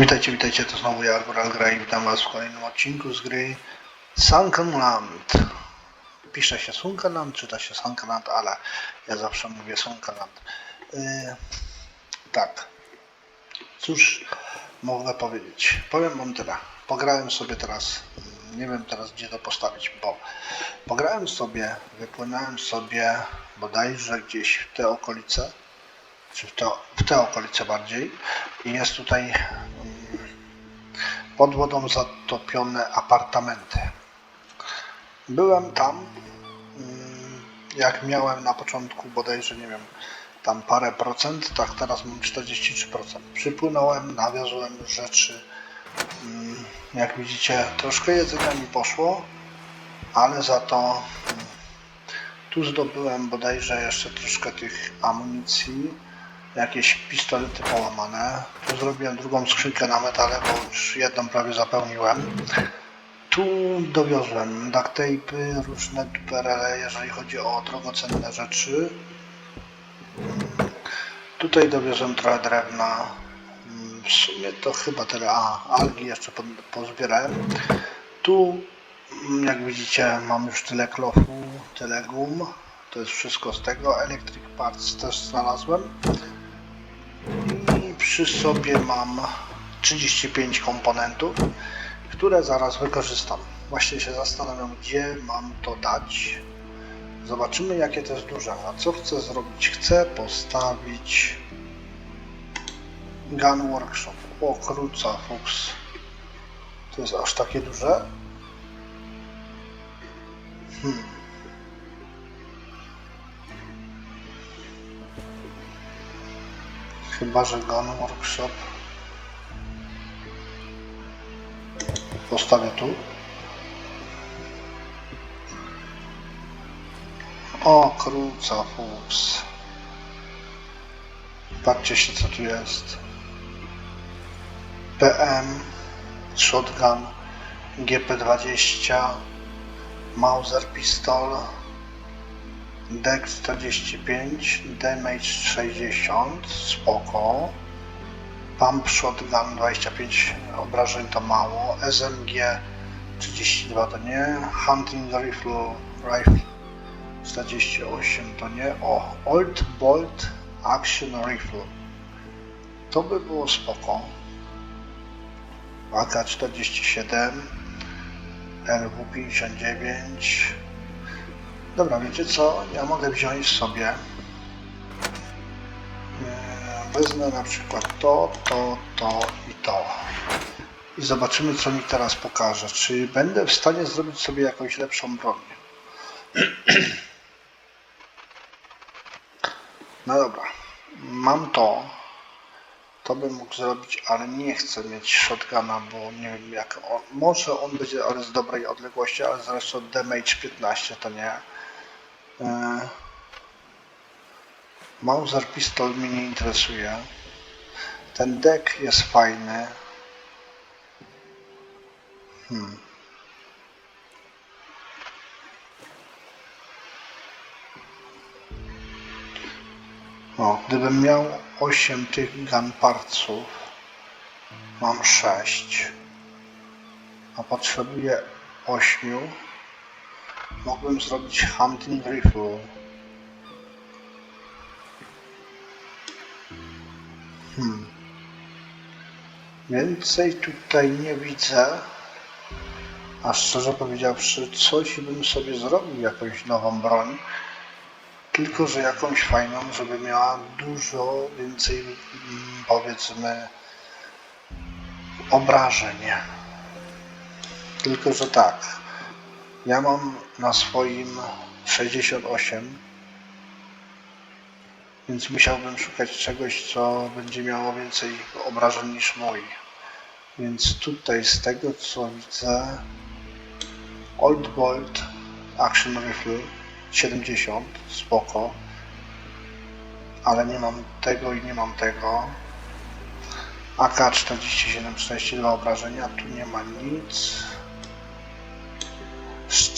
Witajcie, witajcie, to znowu ja, Goral Gra i witam was w kolejnym odcinku z gry Sunkenland. Pisze się Sunkenland, czyta się Sunkenland, ale ja zawsze mówię Sunkenland. Yy, tak, cóż mogę powiedzieć? Powiem wam tyle. Pograłem sobie teraz, nie wiem teraz gdzie to postawić, bo pograłem sobie, wypłynąłem sobie bodajże gdzieś w te okolice, czy w te, w te okolice bardziej i jest tutaj mm, pod wodą zatopione apartamenty. Byłem tam, mm, jak miałem na początku bodajże, nie wiem, tam parę procent, tak teraz mam 43%. Przypłynąłem, nawiozłem rzeczy, mm, jak widzicie troszkę jedzenia mi poszło, ale za to tu zdobyłem bodajże jeszcze troszkę tych amunicji, jakieś pistolety połamane. Tu zrobiłem drugą skrzynkę na metale, bo już jedną prawie zapełniłem. Tu dowiozłem duct tape'y, różne duperele, jeżeli chodzi o drogocenne rzeczy. Tutaj dowiozłem trochę drewna. Mm, W sumie to chyba tyle. A, algi jeszcze po- pozbierałem. Tu, mm, jak widzicie, mam już tyle klofu, tyle gum. To jest wszystko z tego. Electric Parts też znalazłem. I przy sobie mam 35 komponentów, które zaraz wykorzystam. Właśnie się zastanawiam, gdzie mam to dać. Zobaczymy, jakie to jest duże. A co chcę zrobić? Chcę postawić Gun Workshop. O, fuks. To jest aż takie duże? Hmm. Chyba, że Gun Workshop postawię tu. O, kruca, fuks. Patrzcie się, co tu jest. PM, shotgun, GP20, Mauser pistol, Dex 45, Damage 60, spoko. Pump Shotgun 25 obrażeń to mało. SMG 32 to nie. Hunting Rifle, rifle 48 to nie. O, Old Bolt Action Rifle. To by było spoko. AK-47, LW-59. Dobra, wiecie co? Ja mogę wziąć sobie. e, Wezmę na przykład to, to, to i to. I zobaczymy, co mi teraz pokaże. Czy będę w stanie zrobić sobie jakąś lepszą broń? No dobra. Mam to. To bym mógł zrobić, ale nie chcę mieć shotguna, bo nie wiem jak on. Może on będzie, ale z dobrej odległości, ale zresztą damage 15 to nie. Yy. Mauser pistol mnie nie interesuje. Ten deck jest fajny. Hmm. O, gdybym miał 8 tych gunparców, mam 6, a potrzebuję 8, mógłbym zrobić hunting rifle. Hmm. Więcej tutaj nie widzę. A szczerze powiedziawszy, coś bym sobie zrobił, jakąś nową broń. Tylko, że jakąś fajną, żeby miała dużo więcej, mm, powiedzmy, obrażeń. Tylko, że tak. Ja mam na swoim 68 więc musiałbym szukać czegoś, co będzie miało więcej obrażeń niż mój. Więc tutaj z tego co widzę Old Bolt Action Rifle 70, spoko. Ale nie mam tego i nie mam tego. AK 47, 42 obrażenia, tu nie ma nic.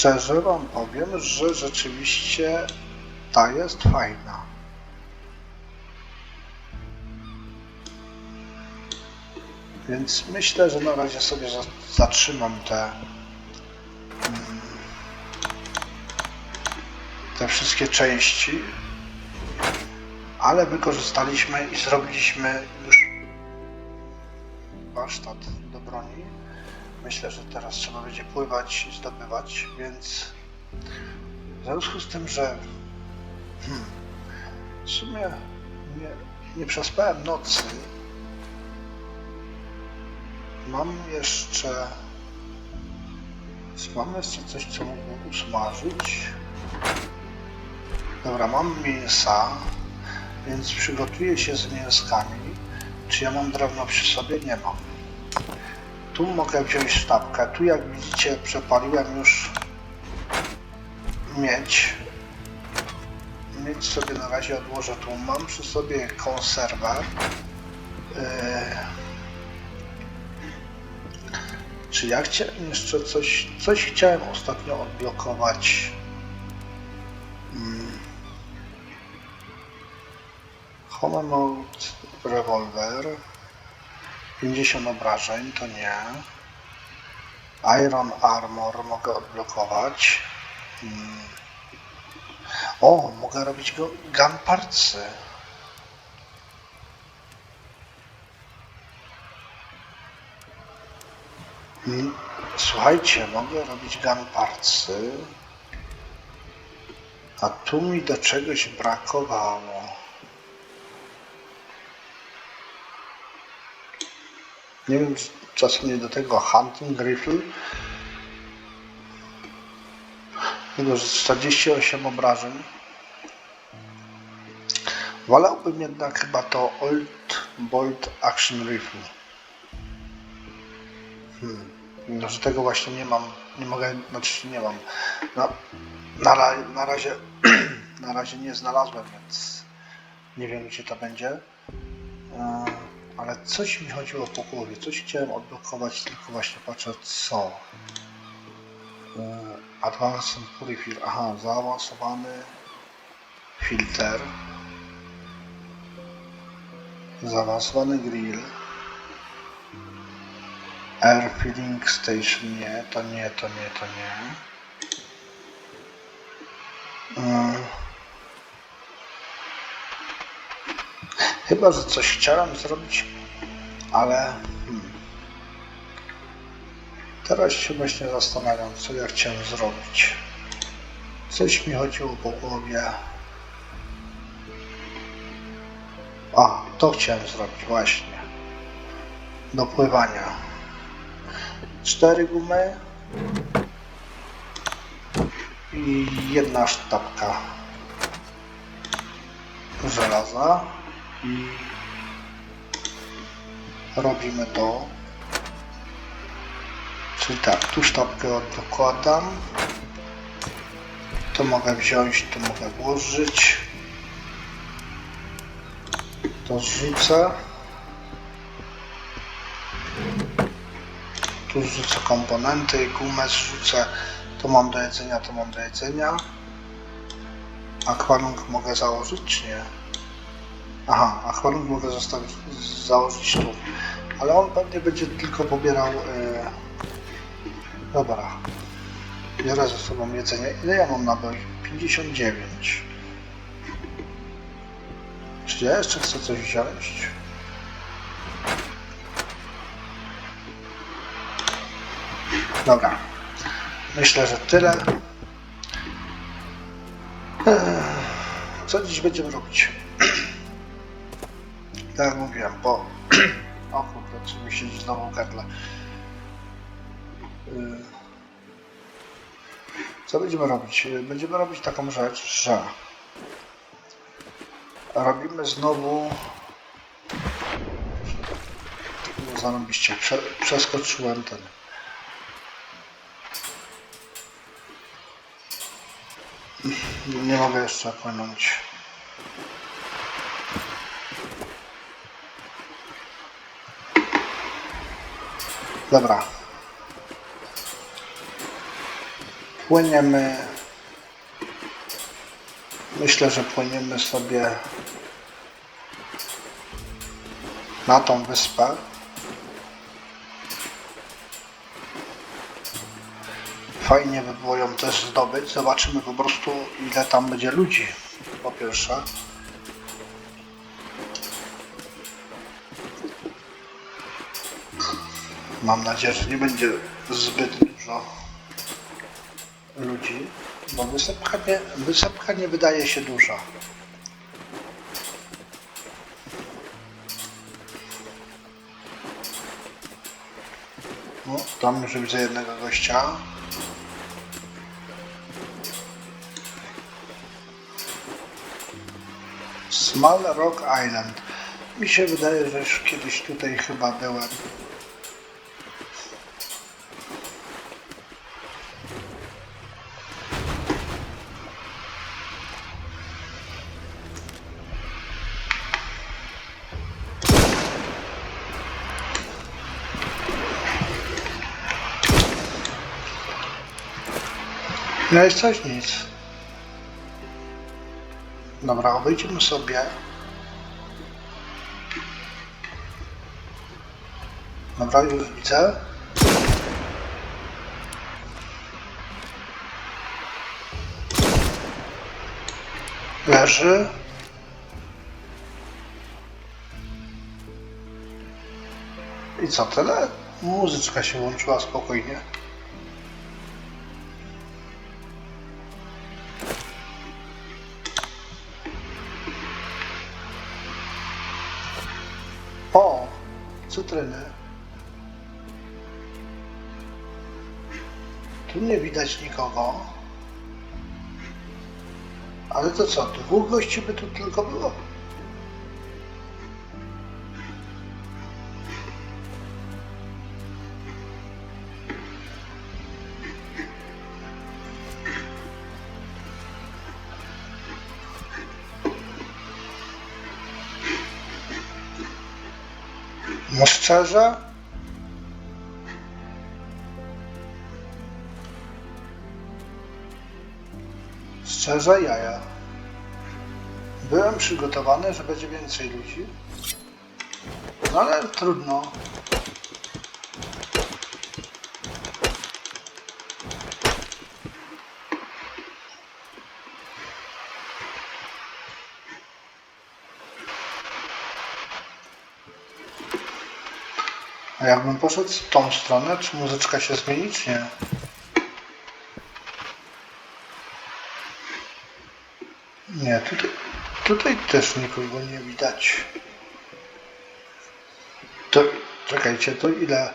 Szczerze wam powiem, że rzeczywiście ta jest fajna. Więc myślę, że na razie sobie za- zatrzymam te mm, te wszystkie części, ale wykorzystaliśmy i zrobiliśmy już warsztat do broni. Myślę, że teraz trzeba będzie pływać i zdobywać, więc w związku z tym, że hmm, w sumie nie, nie przespałem nocy, mam jeszcze mam jeszcze coś, co mógłbym usmażyć. Dobra, mam mięsa, więc przygotuję się z mięskami. Czy ja mam drewno przy sobie? Nie mam. Tu mogę wziąć sztabkę. Tu jak widzicie przepaliłem już miedź. Miedź sobie na razie odłożę tu. Mam przy sobie konserwę. Yy... Czy ja chciałem jeszcze coś, coś chciałem ostatnio odblokować. Mm. Home Mode Revolver 50 obrażeń, to nie. Iron Armor mogę odblokować. Mm. O, mogę robić go gun partsy. Mm, Słuchajcie, mogę robić gun partsy. A tu mi do czegoś brakowało. Nie wiem, czy czasem nie do tego hunting rifle. Tylko, że 48 obrażeń. Wolałbym jednak chyba to Old Bolt Action Rifle. Hmm. No, że tego właśnie nie mam. Nie mogę, znaczy nie mam. No, na, ra- na razie na razie nie znalazłem, więc nie wiem gdzie to będzie. Ale coś mi chodziło po głowie, coś chciałem odblokować, tylko właśnie patrzę co. E, Advanced Purifier, aha, zaawansowany filter. Zaawansowany grill. Air Filling Station, nie, to nie, to nie, to nie. Mm. Chyba, że coś chciałem zrobić, ale hmm. teraz się właśnie zastanawiam, co ja chciałem zrobić. Coś mi chodziło po głowie. A, to chciałem zrobić właśnie. Do pływania. Cztery gumy i jedna sztabka żelaza i robimy to. Czyli tak, tu sztabkę dokładam to mogę wziąć, to mogę włożyć. To zrzucę. Tu zrzucę komponenty, gumę zrzucę. To mam do jedzenia, to mam do jedzenia. Akwarium mogę założyć, nie? Aha, akwarium mogę zostawić, założyć tu. Ale on pewnie będzie tylko pobierał... Yy... Dobra. Biorę ze sobą jedzenie. Ile ja mam naboi? 59. Czy ja jeszcze chcę coś wziąć? Dobra. Myślę, że tyle. Eee, Co dziś będziemy robić? Tak mówiłem, bo... O kurde, czy mi siedzi znowu gardle. Eee, Co będziemy robić? Będziemy robić taką rzecz, że... Robimy znowu... No zarobiście, Prze przeskoczyłem ten... Nie mogę jeszcze płynąć. Dobra. Płyniemy. Myślę, że płyniemy sobie na tą wyspę. Fajnie by było ją też zdobyć. Zobaczymy po prostu ile tam będzie ludzi. Po pierwsze. Mam nadzieję, że nie będzie zbyt dużo ludzi, bo wysepka nie, wysepka nie wydaje się duża. No, tam już widzę jednego gościa. Small Rock Island. Mi się wydaje, że już kiedyś tutaj chyba byłem. Jest coś nic. Dobra, obejdziemy sobie. Dobra, już widzę. Leży. I co tyle? Muzyczka się włączyła spokojnie. Cytryny. Tu nie widać nikogo. Ale to co, dwóch gości by tu tylko było? No szczerze? Szczerze jaja. Byłem przygotowany, że będzie więcej ludzi. No ale trudno. Jakbym poszedł w tą stronę, czy muzyczka się zmieni, czy nie? Nie, tutaj, tutaj też nikogo nie widać. To, czekajcie, to ile?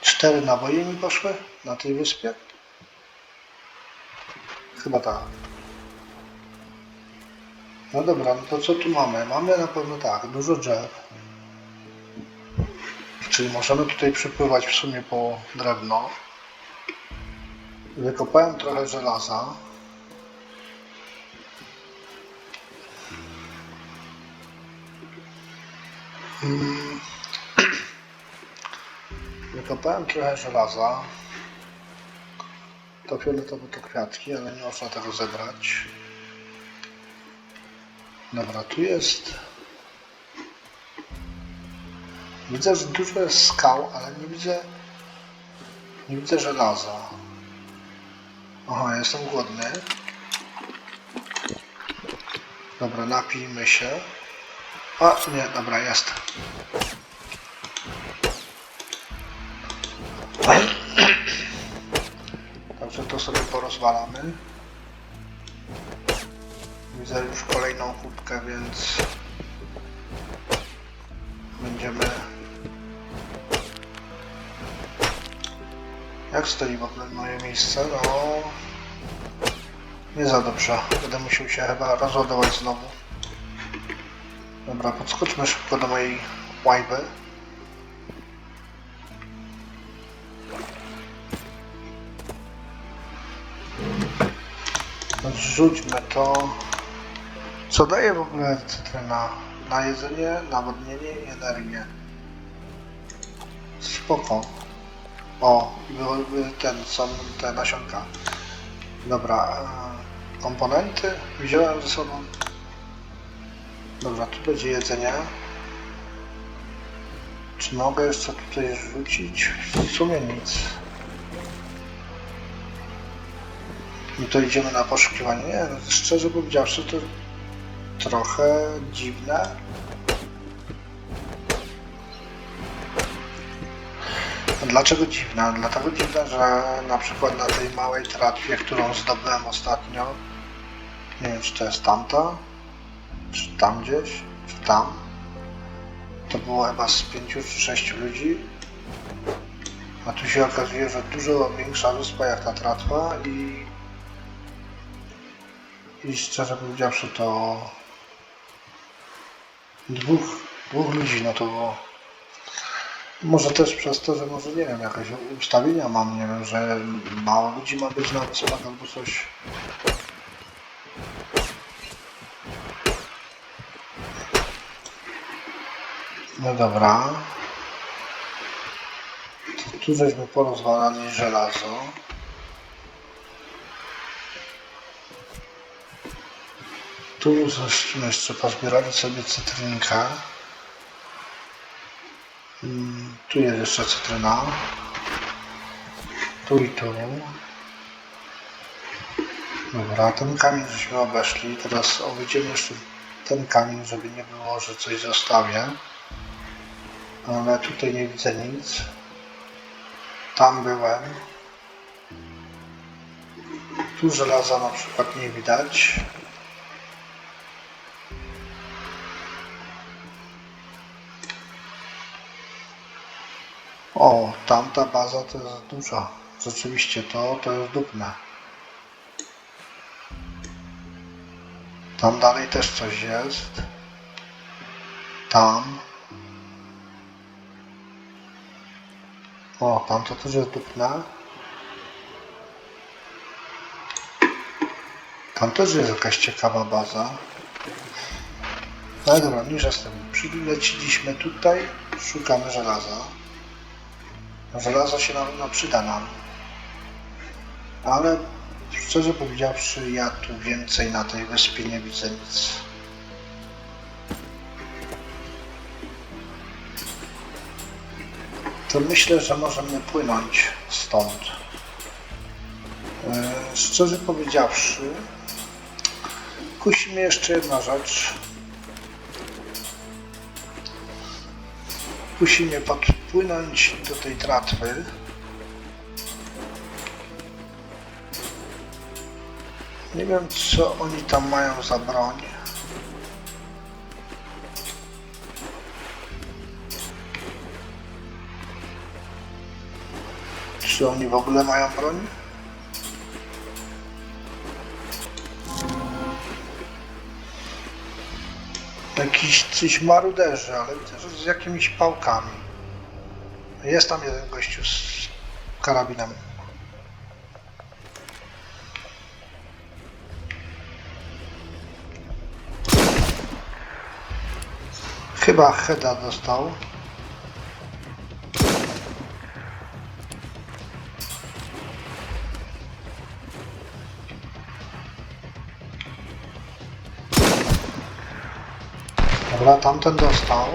Cztery naboje mi poszły na tej wyspie? Chyba tak. No dobra, no to co tu mamy? Mamy na pewno tak, dużo drzew. Czyli możemy tutaj przypływać w sumie po drewno. Wykopałem trochę żelaza. Mm. Wykopałem trochę żelaza. To fioletowe to kwiatki, ale nie można tego zebrać. Dobra, tu jest Widzę, że dużo jest skał, ale nie widzę. Nie widzę żelaza. Aha, jestem głodny. Dobra, napijmy się. A, nie, dobra, jest. Także to sobie porozwalamy. Widzę już kolejną kubkę, więc będziemy Jak stoi w ogóle moje miejsce? No... Nie za dobrze. Będę musiał się chyba rozładować znowu. Dobra, podskoczmy szybko do mojej łajby. Rzućmy to. Co daje w ogóle cytryna? Na jedzenie, nawodnienie i energię. Spoko. O, ten, są te nasionka. Dobra, e, komponenty wziąłem ze sobą. Dobra, tu będzie jedzenie. Czy mogę jeszcze tutaj rzucić? W sumie nic. No to idziemy na poszukiwanie. Nie, no, szczerze powiedziawszy, to trochę dziwne. Dlaczego dziwne? Dlatego dziwne, że na przykład na tej małej tratwie, którą zdobyłem ostatnio, nie wiem czy to jest tamta, czy tam gdzieś, czy tam, to było chyba z pięciu czy sześciu ludzi, a tu się okazuje, że dużo większa wyspa jak ta tratwa i i szczerze powiedziawszy to dwóch, dwóch ludzi no to było. Może też przez to, że może nie wiem, jakieś ustawienia mam, nie wiem, że mało ludzi ma być na wyspach albo coś. No dobra. To tu żeśmy porozwalali żelazo. Tu żeśmy jeszcze pozbierali sobie cytrynkę. Tu jest jeszcze cytryna. Tu i tu. Dobra, ten kamień żeśmy obeszli. Teraz obejdziemy jeszcze ten kamień, żeby nie było, że coś zostawię. Ale tutaj nie widzę nic. Tam byłem. Tu żelaza na przykład nie widać. O, tamta baza to jest duża. Rzeczywiście to, to jest dupne. Tam dalej też coś jest. Tam. O, tam to też jest dupne. Tam też jest jakaś ciekawa baza. Ale dobra, mniejsza z tym. Przyleciliśmy tutaj, szukamy żelaza. Żelazo się na pewno przyda nam. Ale szczerze powiedziawszy, ja tu więcej na tej wyspie nie widzę nic. To myślę, że możemy płynąć stąd. E, Szczerze powiedziawszy, kusi mnie jeszcze jedna rzecz. Kusi mnie podpłynąć do tej tratwy. Nie wiem, co oni tam mają za broń. Czy oni w ogóle mają broń? Jakiś coś maruderzy, ale też z jakimiś pałkami. Jest tam jeden gościu z karabinem. Chyba Heda dostał. Dobra, tamten dostał.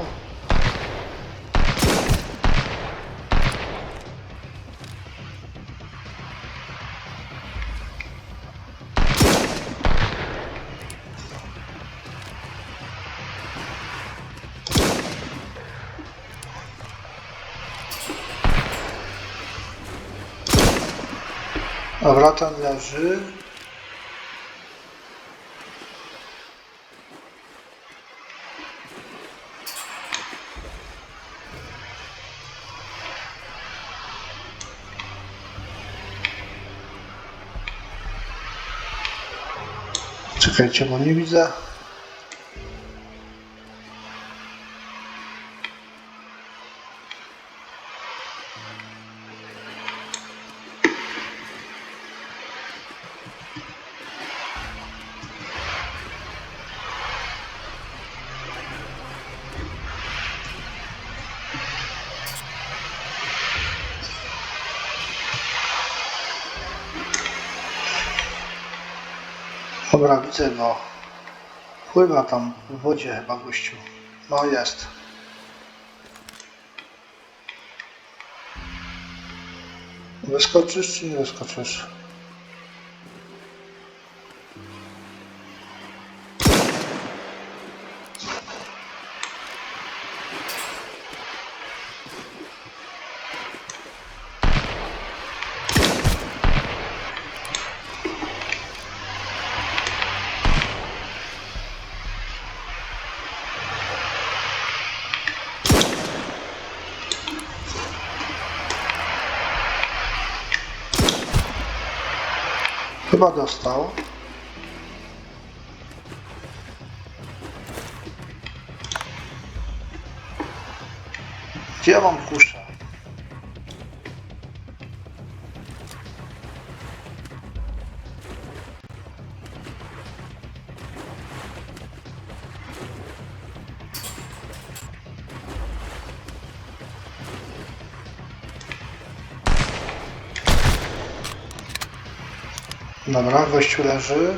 Ten leży. Czekajcie, bo nie widzę. Widzę go. Pływa tam w wodzie chyba gościu. No jest. Wyskoczysz czy nie wyskoczysz? Chyba dostał. Gdzie ja mam kuszę? Dobra, gościu leży.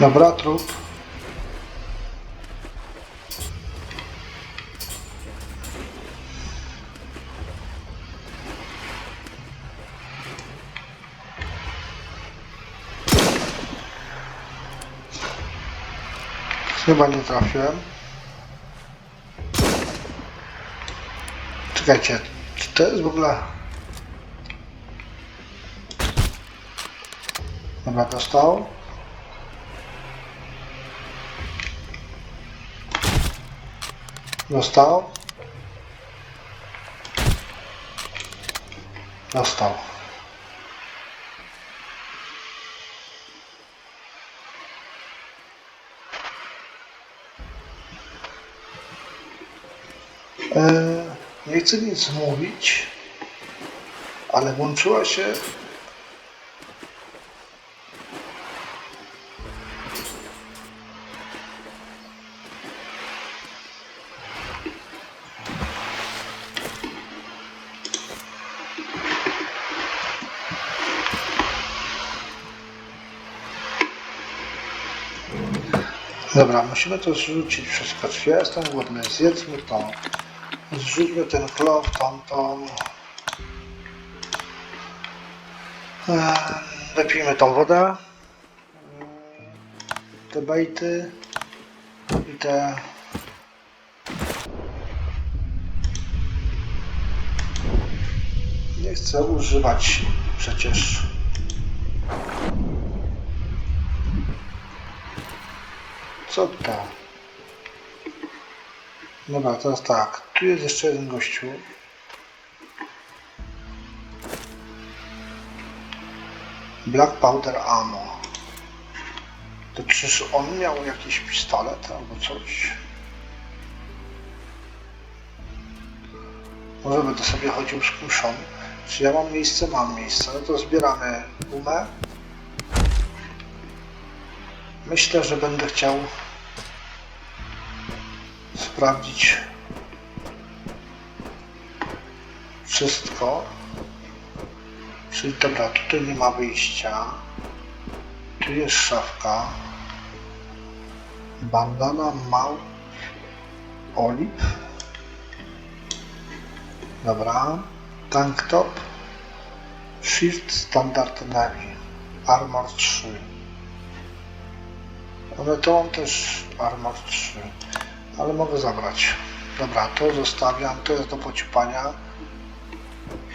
Dobra, trup. Chyba nie trafiłem. Czekajcie, czy to jest w ogóle... Dobra, dostał. Dostał. Dostał. E, nie chcę nic mówić, ale włączyła się Dobra, musimy to zrzucić wszystko. Ja jestem głodny? Zjedzmy to. Zrzućmy ten chlor, tamtą. Eee, Wypijmy tą wodę. Te bejty. I te... Nie chcę używać przecież Co to? Dobra, teraz tak. Tu jest jeszcze jeden gościu. Black Powder Ammo. To czyż on miał jakiś pistolet albo coś? Może będę sobie chodził z kuszą. Czy ja mam miejsce? Mam miejsce. No to zbieramy gumę. Myślę, że będę chciał sprawdzić wszystko. Czyli dobra, tutaj nie ma wyjścia. Tu jest szafka. Bandana mał oliw. Dobra. Tank top. Shift standard navy. Armor 3. Ale to mam też Armor 3, ale mogę zabrać. Dobra, to zostawiam, to jest do pociupania.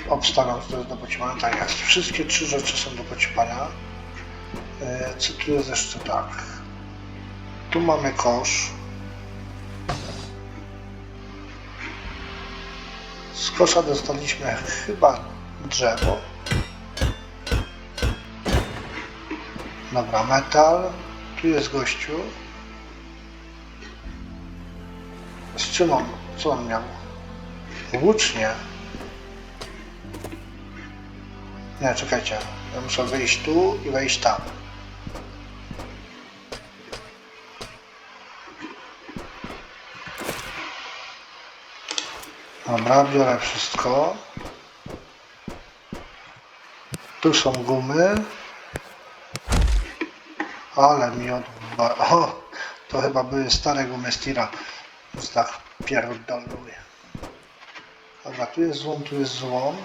Obstawiam, że jest do pociupania, tak jest. Wszystkie trzy rzeczy są do pociupania. E, Co tu jest jeszcze tak? Tu mamy kosz. Z kosza dostaliśmy chyba drzewo. Dobra, metal. Tu jest gościu. Z czym on? Co on miał? Włócznie. Nie, czekajcie. Ja muszę wyjść tu i wejść tam. Dobra, biorę wszystko. Tu są gumy. Ale mi odba... O! To chyba były stare gumy Stira. Więc tak pierdoluje. Dobra, tu jest złom, tu jest złom.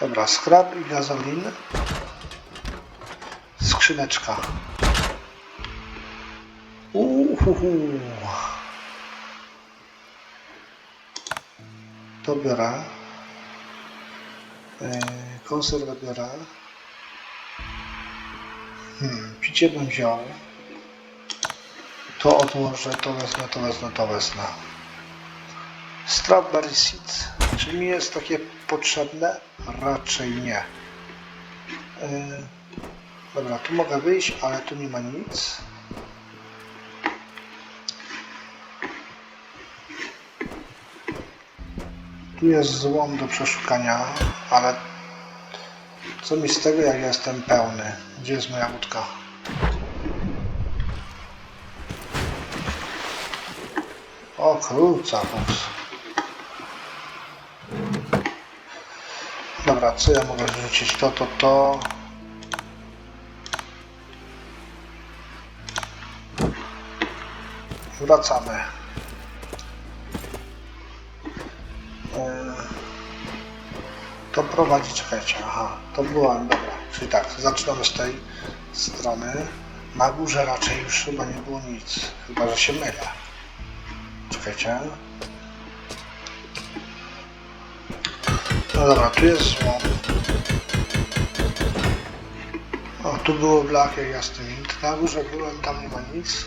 Dobra, skrab i gazolin. Skrzyneczka. Uhuhu. To biorę. Yy, konserwę biorę. Hmm, picie bym wziął. To odłożę, to wezmę, to wezmę, to wezmę. Strawberry seeds. Czy mi jest takie potrzebne? Raczej nie. Yy, dobra, tu mogę wyjść, ale tu nie ma nic. Tu jest złom do przeszukania, ale co mi z tego, jak jestem pełny? Gdzie jest moja łódka? O króca, fuks. Dobra, co ja mogę rzucić? To, to, to. Wracamy. Eee, To prowadzi, czekajcie, aha, to była, dobra, czyli tak, zaczynamy z tej strony. Na górze raczej już chyba nie było nic, chyba że się mylę. Czekajcie. No dobra, tu jest złom. O, tu było jak jasny wind. Na górze byłem, tam nie ma nic.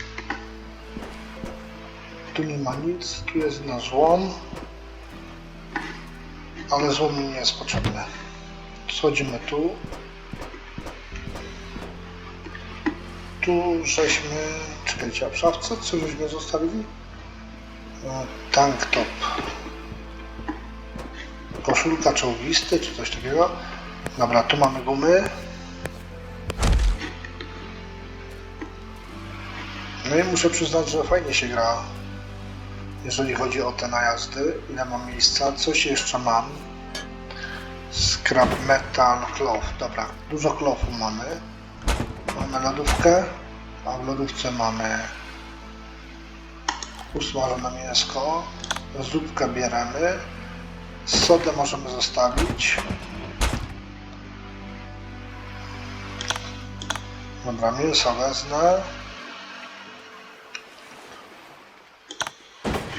Tu nie ma nic, tu jest na złom. Ale złom mi nie jest potrzebny. Schodzimy tu. Tu żeśmy... Czekajcie, a w szafce co żeśmy zostawili? No, tank top. Koszulka czołgisty, czy coś takiego. Dobra, tu mamy gumy. No i muszę przyznać, że fajnie się gra. Jeżeli chodzi o te najazdy. Ile mam miejsca? Coś jeszcze mam. Scrap metal cloth. Dobra, dużo clothu mamy. Mamy lodówkę. A w lodówce mamy usmażone mięsko. Zupkę bierzemy. Sodę możemy zostawić. Dobra, mięso wezmę.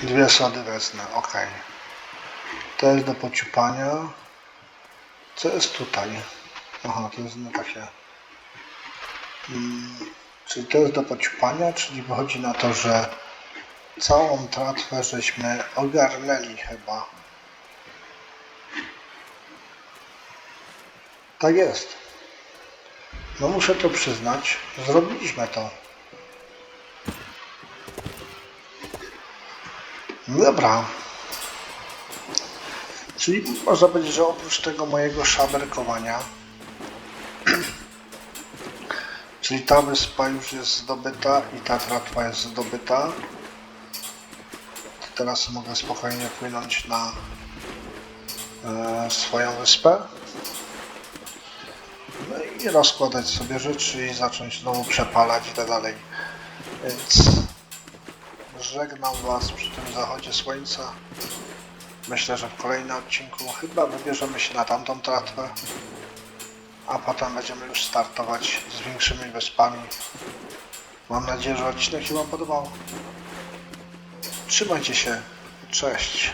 Dwie sody wezmę, ok. To jest do pociupania. Co jest tutaj? Aha, to jest no takie. Mm, czyli to jest do pociupania, czyli wychodzi na to, że całą tratwę żeśmy ogarnęli chyba. Tak jest. No muszę to przyznać, zrobiliśmy to. Dobra. Czyli można powiedzieć, że oprócz tego mojego szaberkowania, czyli ta wyspa już jest zdobyta i ta tratwa jest zdobyta, teraz mogę spokojnie płynąć na e, swoją wyspę. I rozkładać sobie rzeczy i zacząć znowu przepalać i tak dalej. Więc żegnam Was przy tym zachodzie słońca. Myślę, że w kolejnym odcinku chyba wybierzemy się na tamtą tratwę, a potem będziemy już startować z większymi wyspami. Mam nadzieję, że odcinek się Wam podobał. Trzymajcie się. Cześć.